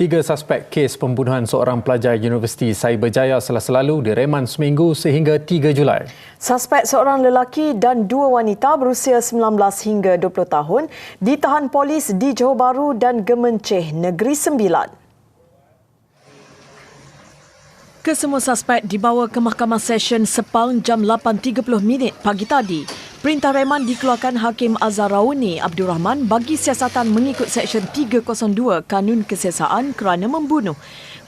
Tiga suspek kes pembunuhan seorang pelajar Universiti Cyberjaya selasa lalu direman seminggu sehingga 3 Julai. Suspek seorang lelaki dan dua wanita berusia 19 hingga 20 tahun ditahan polis di Johor Bahru dan Gemenceh, Negeri Sembilan. Kesemua suspek dibawa ke Mahkamah Session Sepang jam 8.30 minit pagi tadi. Perintah reman dikeluarkan Hakim Azhar Rauni Abdul Rahman bagi siasatan mengikut Seksyen 302 Kanun Kesiasaan kerana membunuh.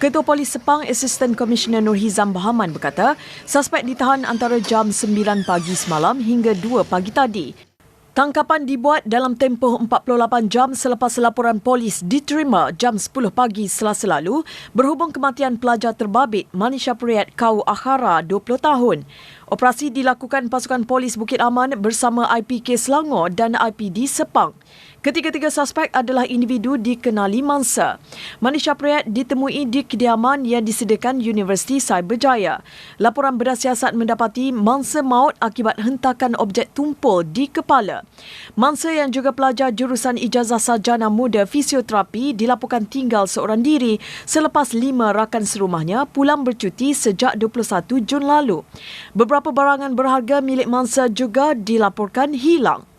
Ketua Polis Sepang Assistant Commissioner Nur Hizam Bahaman berkata, suspek ditahan antara jam 9 pagi semalam hingga 2 pagi tadi. Tangkapan dibuat dalam tempoh 48 jam selepas laporan polis diterima jam 10 pagi selasa lalu berhubung kematian pelajar terbabit Manisha Priyat Kau Akhara 20 tahun. Operasi dilakukan pasukan polis Bukit Aman bersama IPK Selangor dan IPD Sepang. Ketiga-tiga suspek adalah individu dikenali mangsa. Manisha Priyat ditemui di kediaman yang disediakan Universiti Cyberjaya. Laporan berdasiasat mendapati mangsa maut akibat hentakan objek tumpul di kepala. Mangsa yang juga pelajar jurusan ijazah sarjana muda fisioterapi dilaporkan tinggal seorang diri selepas lima rakan serumahnya pulang bercuti sejak 21 Jun lalu. Beberapa barangan berharga milik mangsa juga dilaporkan hilang.